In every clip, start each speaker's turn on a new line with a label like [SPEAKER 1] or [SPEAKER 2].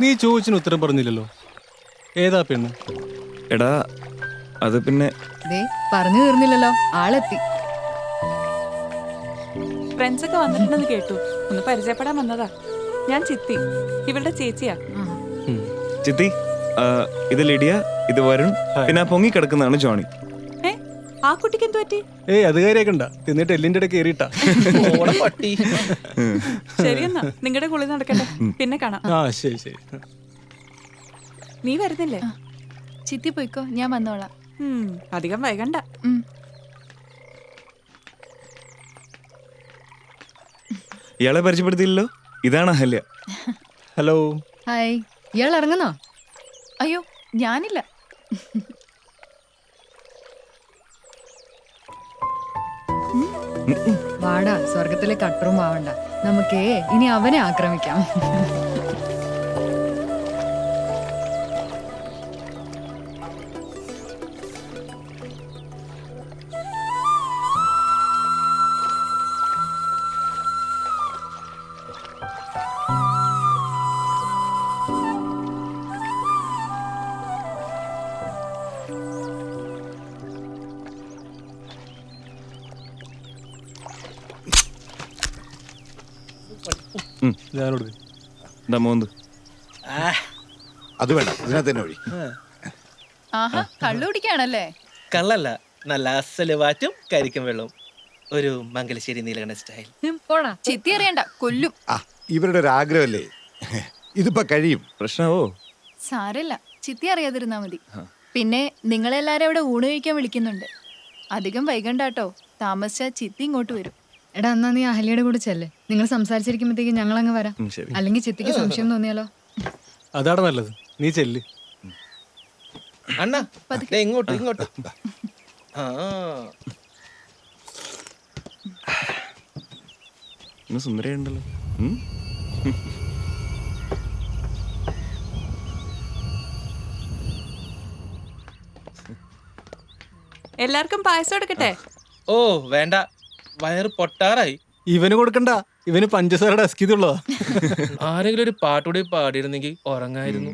[SPEAKER 1] നീ ചോദിച്ചിന് ഉത്തരം പറഞ്ഞില്ലല്ലോ. ഏതാ പെണ്ണ്?
[SPEAKER 2] എടാ അത് പിന്നെ
[SPEAKER 3] ദേ പറഞ്ഞു തീർന്നില്ലല്ലോ. ആളെത്തി.
[SPEAKER 4] ഫ്രണ്ട്സ് ഒക്കെ വന്നിട്ടുണ്ടെന്ന് കേട്ടു. ഒന്ന് പരിചയപ്പെടാൻ വന്നതാ. ഞാൻ ചിത്തി. ഇവളുടെ ചേച്ചിയാ.
[SPEAKER 2] ചിത്തി ആ, ഇത് ലിഡിയ ഇത് വരുൺ. പിന്നെ ആ പൊങ്ങി കിടക്കുന്നതാണ് ജോണി.
[SPEAKER 4] ആ കുട്ടിക്ക് എന്ത് പറ്റി?
[SPEAKER 1] ഏയ് അത് കാര്യമൊക്കെ ഉണ്ടാ. എന്നിട്ട് എല്ലിന്റെ ഇടയ്ക്ക് കയറിയിട്ടാ.
[SPEAKER 5] പട്ടി.
[SPEAKER 4] ശരിയെന്നാ നിങ്ങളുടെ കുളി നടക്കട്ടെ. പിന്നെ കാണാം.
[SPEAKER 1] ആ ശരി ശരി.
[SPEAKER 4] നീ വരുന്നില്ലേ?
[SPEAKER 3] ചിത്തി പോയിക്കോ ഞാൻ വന്നോളാം.
[SPEAKER 4] ഉം, അധികം വൈകണ്ട.
[SPEAKER 3] ഉം.
[SPEAKER 2] ഇയാളെ പരിചയപ്പെടുത്തിയില്ലല്ലോ? ഇതാണ് അഹല്യ.
[SPEAKER 1] ഹലോ
[SPEAKER 3] ഹായ് ഇയാൾ ഇറങ്ങുന്നോ? അയ്യോ ഞാനില്ല. വാടാ സ്വർഗത്തിലെ കട്ടറും ആവണ്ട നമുക്കേ ഇനി അവനെ ആക്രമിക്കാം.
[SPEAKER 2] എന്താ മോന്ത്?
[SPEAKER 6] അത് വേണ്ട ഇതിനകത്ത് തന്നെ ഒഴി.
[SPEAKER 3] ആഹാ കള്ളു കുടിക്കാണല്ലേ?
[SPEAKER 5] കള്ളല്ല നല്ല അസൽ വാറ്റും കരിക്കും വെള്ളവും. ഒരു മംഗലശ്ശേരി നീലകണ്ഠ സ്റ്റൈൽ
[SPEAKER 3] പോടാ. ചിത്തി അറിയണ്ട കൊല്ലും.
[SPEAKER 6] ആ ഇവരുടെ ഒരു ആഗ്രഹമല്ലേ? ഇതിപ്പോ കഴിയും.
[SPEAKER 2] പ്രശ്നമോ
[SPEAKER 7] സാരല്ല ചിത്തി അറിയാതിരുന്നാ മതി. പിന്നെ നിങ്ങളെല്ലാരും അവിടെ ഊണ് കഴിക്കാൻ വിളിക്കുന്നുണ്ട്. അധികം വൈകണ്ടാട്ടോ. താമസിച്ച ചിത്തി ഇങ്ങോട്ട് വരും.
[SPEAKER 3] എടാ എന്നാ നീ അഹല്യയുടെ കൂടെ ചെല്ലേ. നിങ്ങൾ സംസാരിച്ചിരിക്കുമ്പോഴത്തേക്ക് ഞങ്ങൾ അങ്ങ് വരാം
[SPEAKER 2] ശരി.
[SPEAKER 3] അല്ലെങ്കിൽ ചിത്തിക്ക് സംശയം തോന്നിയാലോ?
[SPEAKER 1] അതാണ് നല്ലത്. നീ ചെല്ല്.
[SPEAKER 5] സുന്ദരണ്ടല്ലോ ദേ ഇങ്ങോട്ട് ഇങ്ങോട്ട്. ആ
[SPEAKER 2] ഇന്ന് സുന്ദരിയുണ്ടല്ലോ. ഉം?
[SPEAKER 4] എല്ലാവർക്കും പായസം എടുക്കട്ടെ?
[SPEAKER 5] ഓ വേണ്ട. വയറ് പൊട്ടാറായി.
[SPEAKER 1] ഇവന് കൊടുക്കണ്ട. ഇവന് പഞ്ചസാരയുടെ അസ്കിതുള്ളതാ
[SPEAKER 5] ആരെങ്കിലും ഒരു പാട്ടുകൂടി പാടിയിരുന്നെങ്കിൽ ഉറങ്ങായിരുന്നു.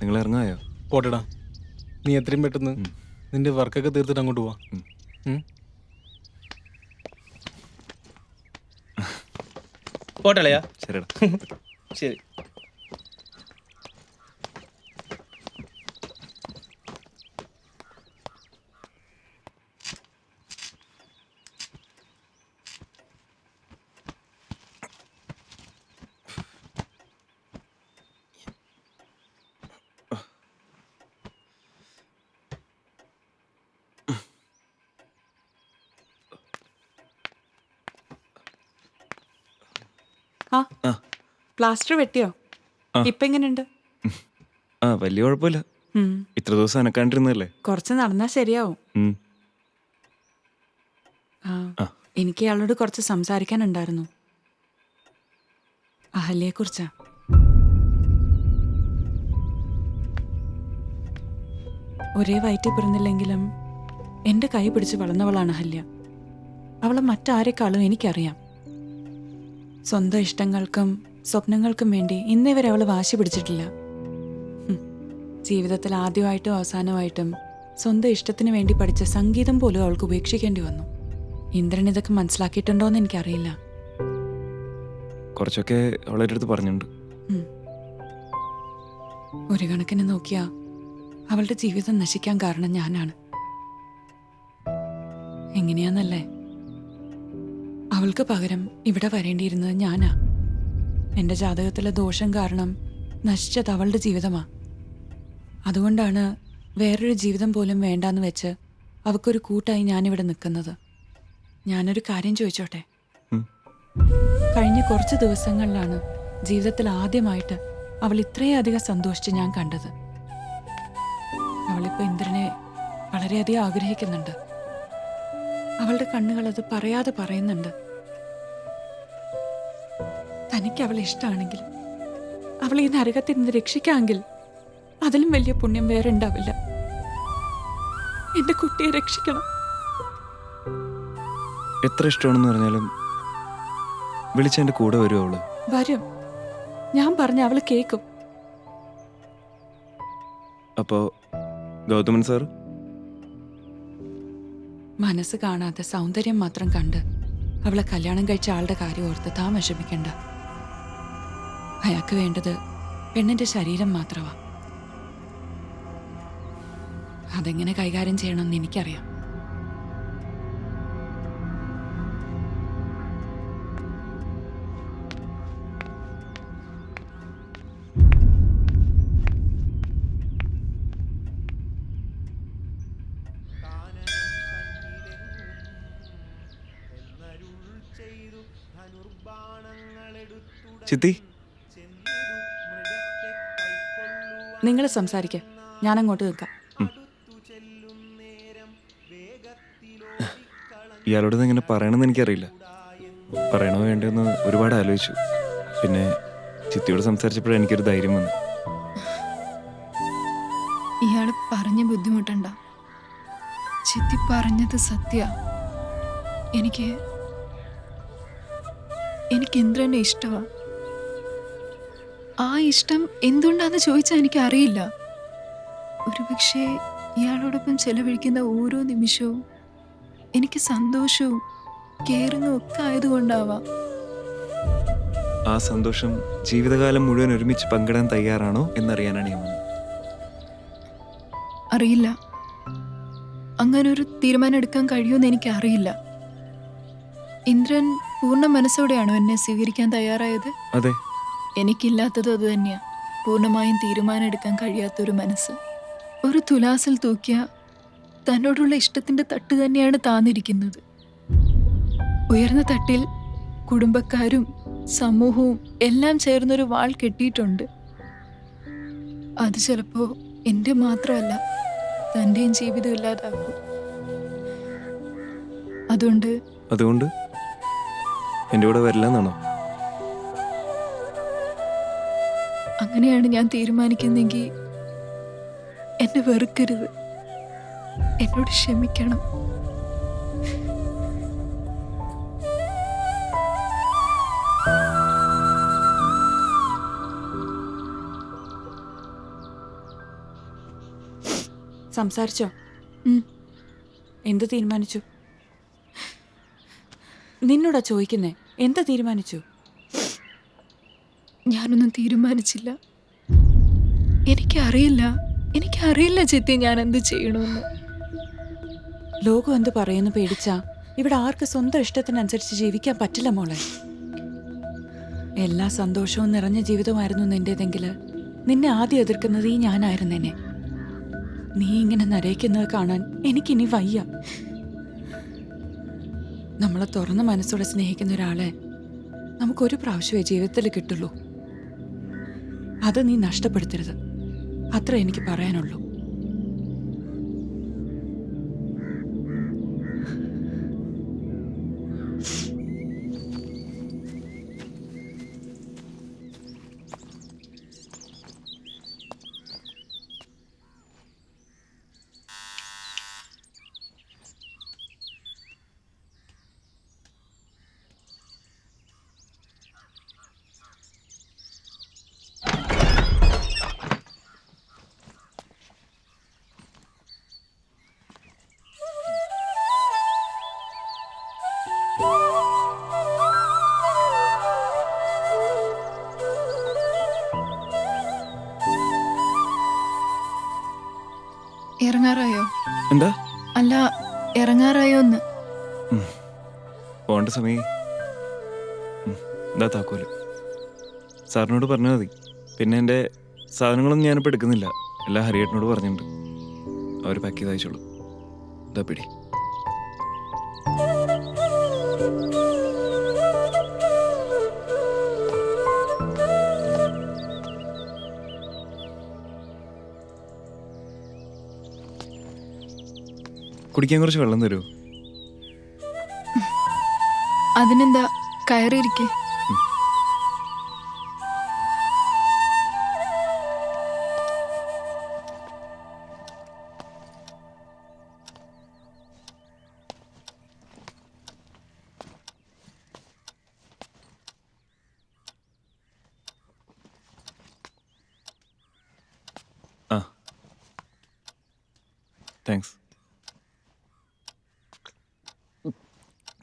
[SPEAKER 2] നിങ്ങൾ ഇറങ്ങായോ?
[SPEAKER 1] പോട്ടെടാ. നീ എത്രയും പെട്ടെന്ന് നിന്റെ വർക്കൊക്കെ തീർത്തിട്ട് അങ്ങോട്ട് പോവാ?
[SPEAKER 5] പോട്ടളയാ
[SPEAKER 2] ശരിടാ
[SPEAKER 5] ശരി.
[SPEAKER 4] ആ. പ്ലാസ്റ്റർ വെട്ടിയോ. ഇപ്പൊ എങ്ങനെയുണ്ട്?
[SPEAKER 2] ആ വലിയ കുഴപ്പമില്ല. ഇത്ര ദിവസം അനക്കാണ്ടിരുന്നല്ലേ
[SPEAKER 4] കുറച്ച് നടന്നാ ശരിയാവും. എനിക്ക് അയാളോട് കുറച്ച് സംസാരിക്കാനുണ്ടായിരുന്നു. അഹല്യെ കുറിച്ചാ ഒരേ വയറ്റിൽ പിറന്നില്ലെങ്കിലും എന്റെ കൈ പിടിച്ച് വളർന്നവളാണ് അഹല്യ. അവളെ മറ്റാരെക്കാളും എനിക്കറിയാം. സ്വന്തം ഇഷ്ടങ്ങൾക്കും സ്വപ്നങ്ങൾക്കും വേണ്ടി ഇന്നേ വരെ അവൾ വാശി പിടിച്ചിട്ടില്ല. ജീവിതത്തിൽ ആദ്യമായിട്ടും അവസാനമായിട്ടും സ്വന്തം ഇഷ്ടത്തിന് വേണ്ടി പഠിച്ച സംഗീതം പോലും അവൾക്ക് ഉപേക്ഷിക്കേണ്ടി വന്നു. ഇന്ദ്രൻ ഇതൊക്കെ മനസ്സിലാക്കിയിട്ടുണ്ടോയെന്ന് എനിക്കറിയില്ല.
[SPEAKER 2] കുറച്ചൊക്കെ അവളുടെ അടുത്ത് പറഞ്ഞിട്ടുണ്ട്.
[SPEAKER 4] ഒരു കണക്കിന് നോക്കിയാ അവളുടെ ജീവിതം നശിക്കാൻ കാരണം ഞാനാണ്. എങ്ങനെയാന്നല്ലേ? അവൾക്ക് പകരം ഇവിടെ വരേണ്ടിയിരുന്നത് ഞാനാ. എന്റെ ജാതകത്തിലെ ദോഷം കാരണം നശിച്ചത് അവളുടെ ജീവിതമാ. അതുകൊണ്ടാണ് വേറൊരു ജീവിതം പോലും വേണ്ടാന്ന് വെച്ച് അവക്കൊരു കൂട്ടായി ഞാനിവിടെ നിൽക്കുന്നത്. ഞാനൊരു കാര്യം ചോദിച്ചോട്ടെ? കഴിഞ്ഞ കുറച്ച് ദിവസങ്ങളിലാണ് ജീവിതത്തിൽ ആദ്യമായിട്ട് അവൾ ഇത്രയധികം സന്തോഷിച്ച് ഞാൻ കണ്ടത്. അവളിപ്പോ ഇന്ദ്രനെ വളരെയധികം ആഗ്രഹിക്കുന്നുണ്ട്. അവളുടെ കണ്ണുകൾ അത് പറയാതെ പറയുന്നുണ്ട്. തനിക്ക് അവളെ ഇഷ്ടമാണെങ്കിൽ അവളെ ഈ നരകത്തിൽ നിന്ന് രക്ഷിക്കാമെങ്കിൽ അതിലും വലിയ പുണ്യം വേറെ ഉണ്ടാവില്ല. എന്റെ കുട്ടിയെ രക്ഷിക്കണം.
[SPEAKER 2] എത്ര ഇഷ്ടമാണെന്ന് പറഞ്ഞാലും വിളിച്ച എന്റെ കൂടെ വരും അവൾ.
[SPEAKER 4] വരും. ഞാൻ പറഞ്ഞ അവൾ കേക്കും
[SPEAKER 2] അപ്പോ ഗൗതമൻ സാർ
[SPEAKER 4] മനസ്സ് കാണാതെ സൗന്ദര്യം മാത്രം കണ്ട് അവളെ കല്യാണം കഴിച്ച ആളുടെ കാര്യം ഓർത്ത് താൻ വിഷമിക്കണ്ട. അയാൾക്ക് വേണ്ടത് പെണ്ണിന്റെ ശരീരം മാത്രമാ അതെങ്ങനെ കൈകാര്യം ചെയ്യണമെന്ന് എനിക്കറിയാം.
[SPEAKER 2] ചിത്തി?
[SPEAKER 4] നിങ്ങൾ സംസാരിക്ക. ഞാനങ്ങോട്ട് നിൽക്കാം.
[SPEAKER 2] ഇയാളോട് ഇങ്ങനെ എങ്ങനെ പറയണമെന്ന് എനിക്കറിയില്ല. പറയണോ വേണ്ടെന്ന് ഒരുപാട് ആലോചിച്ചു. പിന്നെ ചിത്തിയോട് സംസാരിച്ചപ്പോഴും എനിക്കൊരു ധൈര്യം വന്നു.
[SPEAKER 7] ഇയാൾ പറഞ്ഞ ബുദ്ധിമുട്ടണ്ട. ചിത്തി പറഞ്ഞത് സത്യ. എനിക്ക് എനിക്ക് ഇന്ദ്രനെ ഇഷ്ടമാ ആ ഇഷ്ടം എന്തുകൊണ്ടാന്ന് ചോദിച്ചാൽ എനിക്ക് അറിയില്ല ഒരുപക്ഷെ ഇയാളോടൊപ്പം ചെലവഴിക്കുന്ന ഓരോ നിമിഷവും എനിക്ക് സന്തോഷവും കേറുന്ന ഒക്കെ ആയതുകൊണ്ടാവാം.
[SPEAKER 2] ആ സന്തോഷം ജീവിതകാലം മുഴുവൻ ഒരുമിച്ച് പങ്കിടാൻ തയ്യാറാണോ എന്നറിയാനാണ് ഞാൻ
[SPEAKER 7] അറിയില്ല. അങ്ങനെ ഒരു തീരുമാനം എടുക്കാൻ കഴിയുമെന്ന് എനിക്ക് അറിയില്ല ഇന്ദ്രൻ പൂർണ മനസ്സോടെയാണോ എന്നെ സ്വീകരിക്കാൻ തയ്യാറായത്?
[SPEAKER 2] അതെ.
[SPEAKER 7] എനിക്കില്ലാത്തത് അത് തന്നെയാ. പൂർണമായും തീരുമാനം എടുക്കാൻ കഴിയാത്തൊരു മനസ്സ്. ഒരു തുലാസിൽ തൂക്കിയ തന്നോടുള്ള ഇഷ്ടത്തിന്റെ തട്ട് തന്നെയാണ് താന്നിരിക്കുന്നത്. ഉയർന്ന തട്ടിൽ കുടുംബക്കാരും സമൂഹവും എല്ലാം ചേർന്നൊരു വാൾ കെട്ടിയിട്ടുണ്ട്. അത് ചിലപ്പോൾ എന്റെ മാത്രമല്ല തന്റെയും ജീവിതം ഇല്ലാതാക്കും. അതുകൊണ്ട്
[SPEAKER 2] അതുകൊണ്ട്? എന്റെ കൂടെ വരില്ല
[SPEAKER 7] അങ്ങനെയാണ് ഞാൻ തീരുമാനിക്കുന്നെങ്കിൽ എന്നെ വെറുക്കരുത്. എന്നോട് ക്ഷമിക്കണം.
[SPEAKER 4] സംസാരിച്ചോ. എന്ത് തീരുമാനിച്ചു? നിന്നോടാ ചോദിക്കുന്നേ എന്താ തീരുമാനിച്ചു?
[SPEAKER 7] ഞാനൊന്നും തീരുമാനിച്ചില്ല. എനിക്കറിയില്ല. എനിക്കറിയില്ല ചിത്തി ഞാൻ എന്ത് ചെയ്യണമെന്ന്
[SPEAKER 4] ലോകം എന്ത് പറയുന്നു പേടിച്ചാ? ഇവിടെ ആർക്ക് സ്വന്തം ഇഷ്ടത്തിനനുസരിച്ച് ജീവിക്കാൻ പറ്റില്ല മോളെ. എല്ലാ സന്തോഷവും നിറഞ്ഞ ജീവിതമായിരുന്നു നിന്റേതെങ്കിൽ നിന്നെ ആദ്യം എതിർക്കുന്നത് ഈ ഞാനായിരുന്നേനെ. നീ ഇങ്ങനെ നരയിക്കുന്നത് കാണാൻ എനിക്കിനി വയ്യ. നമ്മളെ തുറന്ന മനസ്സോടെ സ്നേഹിക്കുന്ന ഒരാളെ നമുക്കൊരു പ്രാവശ്യമേ ജീവിതത്തിൽ കിട്ടുള്ളൂ. അത് നീ നഷ്ടപ്പെടുത്തരുത്. അത്ര എനിക്ക് പറയാനുള്ളൂ.
[SPEAKER 7] ഇറങ്ങാറായോ?
[SPEAKER 2] എന്താ?
[SPEAKER 7] അല്ല ഇറങ്ങാറായോ എന്ന്
[SPEAKER 2] പോണ്ട സമയം. എന്താ താക്കോൽ. സാറിനോട് പറഞ്ഞാൽ മതി. പിന്നെ എന്റെ സാധനങ്ങളൊന്നും ഞാനിപ്പോൾ എടുക്കുന്നില്ല. എല്ലാം ഹരിയേട്ടനോട് പറഞ്ഞിട്ടുണ്ട്. അവർ പാക്ക് ചെയ്ത് അയച്ചോളൂ. ഇതാ പിടി. കുടിക്കാൻ കുറച്ച് വെള്ളം തരുമോ
[SPEAKER 7] അതിനെന്താ കയറിയിരിക്കെ?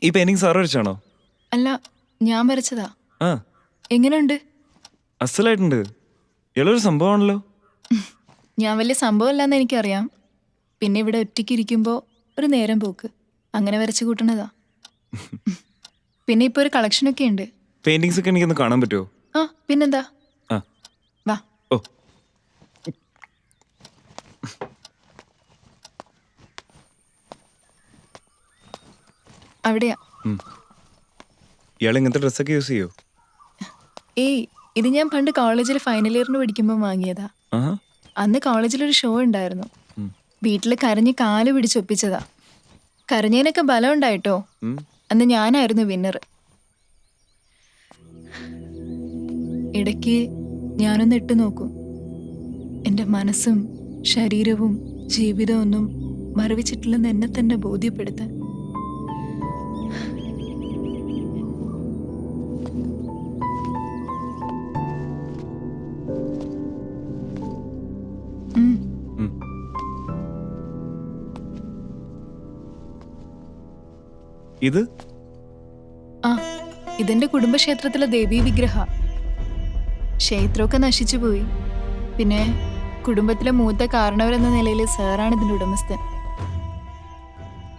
[SPEAKER 2] ഈ പെയിന്റിങ് സാറ് വരച്ചാണോ?
[SPEAKER 7] അല്ല ഞാൻ വരച്ചതാ.
[SPEAKER 2] ആ.
[SPEAKER 7] എങ്ങനെയുണ്ട്?
[SPEAKER 2] അസലായിട്ടുണ്ട്. ഇയാളൊരു സംഭവമാണല്ലോ.
[SPEAKER 7] ഞാൻ വലിയ സംഭവമല്ലെന്ന് എനിക്കറിയാം. പിന്നെ ഇവിടെ ഒറ്റയ്ക്ക് ഇരിക്കുമ്പോൾ ഒരു നേരം പോക്ക്. അങ്ങനെ വരച്ചു കൂട്ടണതാ. പിന്നെ ഇപ്പോൾ ഒരു കളക്ഷൻ ഒക്കെ ഉണ്ട്.
[SPEAKER 2] പെയിന്റിങ്സ് ഒക്കെ എനിക്കൊന്ന് കാണാൻ പറ്റുമോ
[SPEAKER 7] ആ പിന്നെന്താ?
[SPEAKER 2] ആ.
[SPEAKER 7] വാ.
[SPEAKER 2] ഓ.
[SPEAKER 7] അവിടെയാ.
[SPEAKER 2] ഇയാൾ ഇങ്ങനത്തെ ഡ്രസ്സൊക്കെ യൂസ് ചെയ്യോ?
[SPEAKER 7] ഏയ് ഇത് ഞാൻ പണ്ട് കോളേജിൽ ഫൈനൽ ഇയറിന് പഠിക്കുമ്പോൾ വാങ്ങിയതാ. അന്ന് കോളേജിൽ ഒരു ഷോ ഉണ്ടായിരുന്നു. വീട്ടിൽ കരഞ്ഞ് കാൽ പിടിച്ചൊപ്പിച്ചതാ കരഞ്ഞതിനൊക്കെ ബലം ഉണ്ടായിട്ടോ? അന്ന് ഞാനായിരുന്നു വിന്നർ ഇടയ്ക്ക് ഞാനൊന്ന് ഇട്ട് നോക്കും. എന്റെ മനസ്സും ശരീരവും ജീവിതവും ഒന്നും മറവിച്ചിട്ടില്ലെന്ന് എന്നെ തന്നെ ബോധ്യപ്പെടുത്താൻ.
[SPEAKER 2] ഇത്?
[SPEAKER 7] ആ ഇതെന്റെ കുടുംബക്ഷേത്രത്തിലെ ദേവീ വിഗ്രഹ. ക്ഷേത്രമൊക്കെ നശിച്ചു പോയി. പിന്നെ കുടുംബത്തിലെ മൂത്ത കാരണവരെന്ന നിലയിൽ സാറാണ് ഇതിന്റെ ഉടമസ്ഥൻ.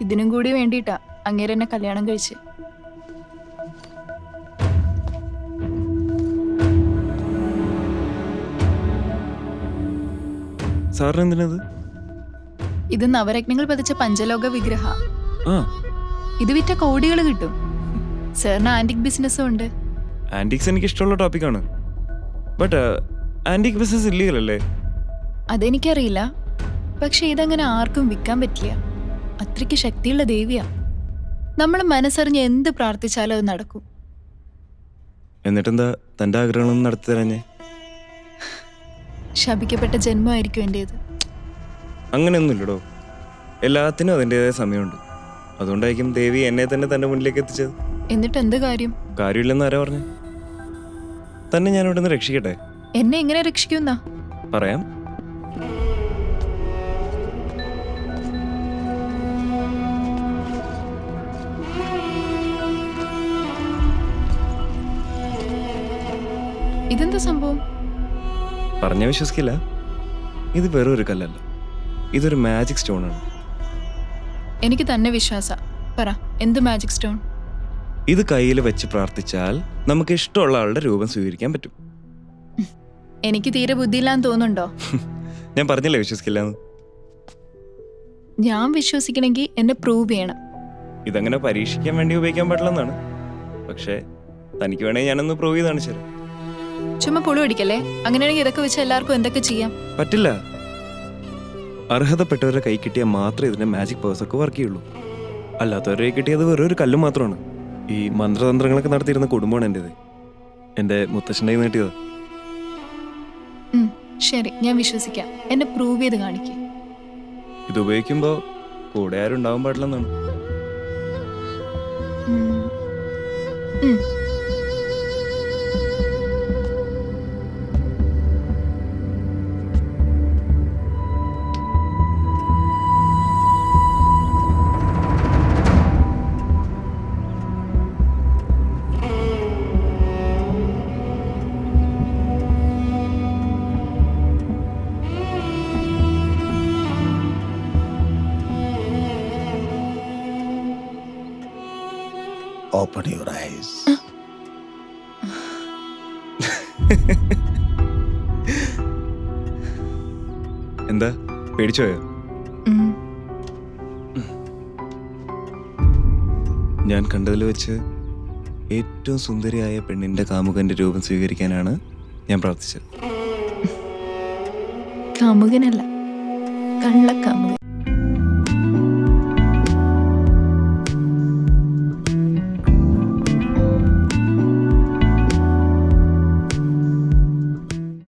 [SPEAKER 7] ഇതിനും കൂടി വേണ്ടിയിട്ടാ അങ്ങേര് എന്നെ കല്യാണം കഴിച്ച്.
[SPEAKER 2] സാറിന് എന്തിനത്
[SPEAKER 7] ഇത് നവരത്നങ്ങൾ പതിച്ച പഞ്ചലോക വിഗ്രഹ.
[SPEAKER 2] ആ.
[SPEAKER 7] ഇത് വിറ്റ കോടികൾ കിട്ടും. സാറിന് ആന്റിക് ബിസിനസ്സും ഉണ്ട്.
[SPEAKER 2] ആന്റിക്സ് എനിക്ക് ഇഷ്ടമുള്ള ടോപ്പിക്കാണ് ബട്ട് ആന്റിക് ബിസിനസ് ഇല്ലീഗൽ അല്ലേ
[SPEAKER 7] അതെനിക്കറിയില്ല. പക്ഷെ ഇതങ്ങനെ ആർക്കും വിൽക്കാൻ പറ്റില്ല. അത്രയ്ക്ക് ശക്തിയുള്ള ദേവിയാ. നമ്മൾ മനസ്സറിഞ്ഞ് എന്ത് പ്രാർത്ഥിച്ചാലും അത് നടക്കും.
[SPEAKER 2] എന്നിട്ടെന്താ തന്റെ ആഗ്രഹങ്ങളൊന്നും നടത്തി തരാഞ്ഞേ?
[SPEAKER 7] ശപിക്കപ്പെട്ട ജന്മമായിരിക്കും എന്റേത്
[SPEAKER 2] അങ്ങനെയൊന്നുമില്ലടോ. എല്ലാത്തിനും അതിന്റെതായ സമയമുണ്ട്. അതുകൊണ്ടായിരിക്കും ദേവി എന്നെ തന്നെ തന്റെ മുന്നിലേക്ക് എത്തിച്ചത്.
[SPEAKER 7] എന്നിട്ട് എന്ത് കാര്യം?
[SPEAKER 2] കാര്യമില്ലെന്ന് ആരാ പറഞ്ഞു? തന്നെ ഞാൻ ഇവിടെ നിന്ന് രക്ഷിക്കട്ടെ?
[SPEAKER 7] എന്നെ എങ്ങനെ രക്ഷിക്കുന്ന?
[SPEAKER 2] പറയാം.
[SPEAKER 7] ഇതെന്താ സംഭവം?
[SPEAKER 2] പറഞ്ഞ വിശ്വസിക്കില്ല. ഇത് വെറും ഒരു കല്ലല്ല. ഇതൊരു മാജിക് സ്റ്റോണാണ്
[SPEAKER 7] എനിക്ക് തന്നെ വിശ്വാസ. പറ എന്ത് മാജിക് സ്റ്റോൺ
[SPEAKER 2] ഇത് കയ്യിൽ വെച്ച് പ്രാർത്ഥിച്ചാൽ നമുക്ക് ഇഷ്ടമുള്ള ആളുടെ രൂപം സ്വീകരിക്കാൻ പറ്റും.
[SPEAKER 7] എനിക്ക് തീരെ ബുദ്ധിയില്ലാന്ന് തോന്നുന്നുണ്ടോ?
[SPEAKER 2] ഞാൻ പറഞ്ഞില്ലേ വിശ്വസിക്കില്ല
[SPEAKER 7] ഞാൻ വിശ്വസിക്കണമെങ്കിൽ എന്നെ പ്രൂവ് ചെയ്യണം.
[SPEAKER 2] ഇതങ്ങനെ പരീക്ഷിക്കാൻ വേണ്ടി ഉപയോഗിക്കാൻ പാടില്ലെന്നാണ്. പക്ഷേ തനിക്ക് വേണമെങ്കിൽ ഞാനൊന്ന് പ്രൂവ് ചെയ്താണ് ശരി
[SPEAKER 7] ചുമ്മാ പൊളി പിടിക്കല്ലേ അങ്ങനെയാണെങ്കിൽ ഇതൊക്കെ വെച്ച് എല്ലാവർക്കും എന്തൊക്കെ ചെയ്യാം?
[SPEAKER 2] പറ്റില്ല. അർഹതപ്പെട്ടവരുടെ കൈ കിട്ടിയാൽ മാത്രമേ ഇതിന്റെ മാജിക് പവേഴ്സ് ഒക്കെ വർക്ക് ചെയ്യുള്ളൂ. അല്ലാത്തവരുടെ കിട്ടിയത് വെറും ഒരു കല്ല് മാത്രമാണ്. ഈ മന്ത്രതന്ത്രങ്ങളൊക്കെ നടത്തിയിരുന്ന കുടുംബമാണ് എന്റെത് എന്റെ മുത്തശ്ശന്റെ കയ്യിൽ നിന്ന്
[SPEAKER 7] ശരി ഞാൻ വിശ്വസിക്കാം. എന്നെ പ്രൂവ് ചെയ്ത് കാണിക്കേ.
[SPEAKER 2] ഇത് ഉപയോഗിക്കുമ്പോൾ കൂടെ ആരും ഉണ്ടാവാൻ പാടില്ലെന്നാണ്. എന്താ? പേടിച്ചോയോ? ഞാൻ കണ്ടതിൽ വെച്ച് ഏറ്റവും സുന്ദരിയായ പെണ്ണിന്റെ കാമുകന്റെ രൂപം സ്വീകരിക്കാനാണ് ഞാൻ പ്രാർത്ഥിച്ചത്.
[SPEAKER 7] കാമുകനല്ല കള്ളക്കാമുകൻ.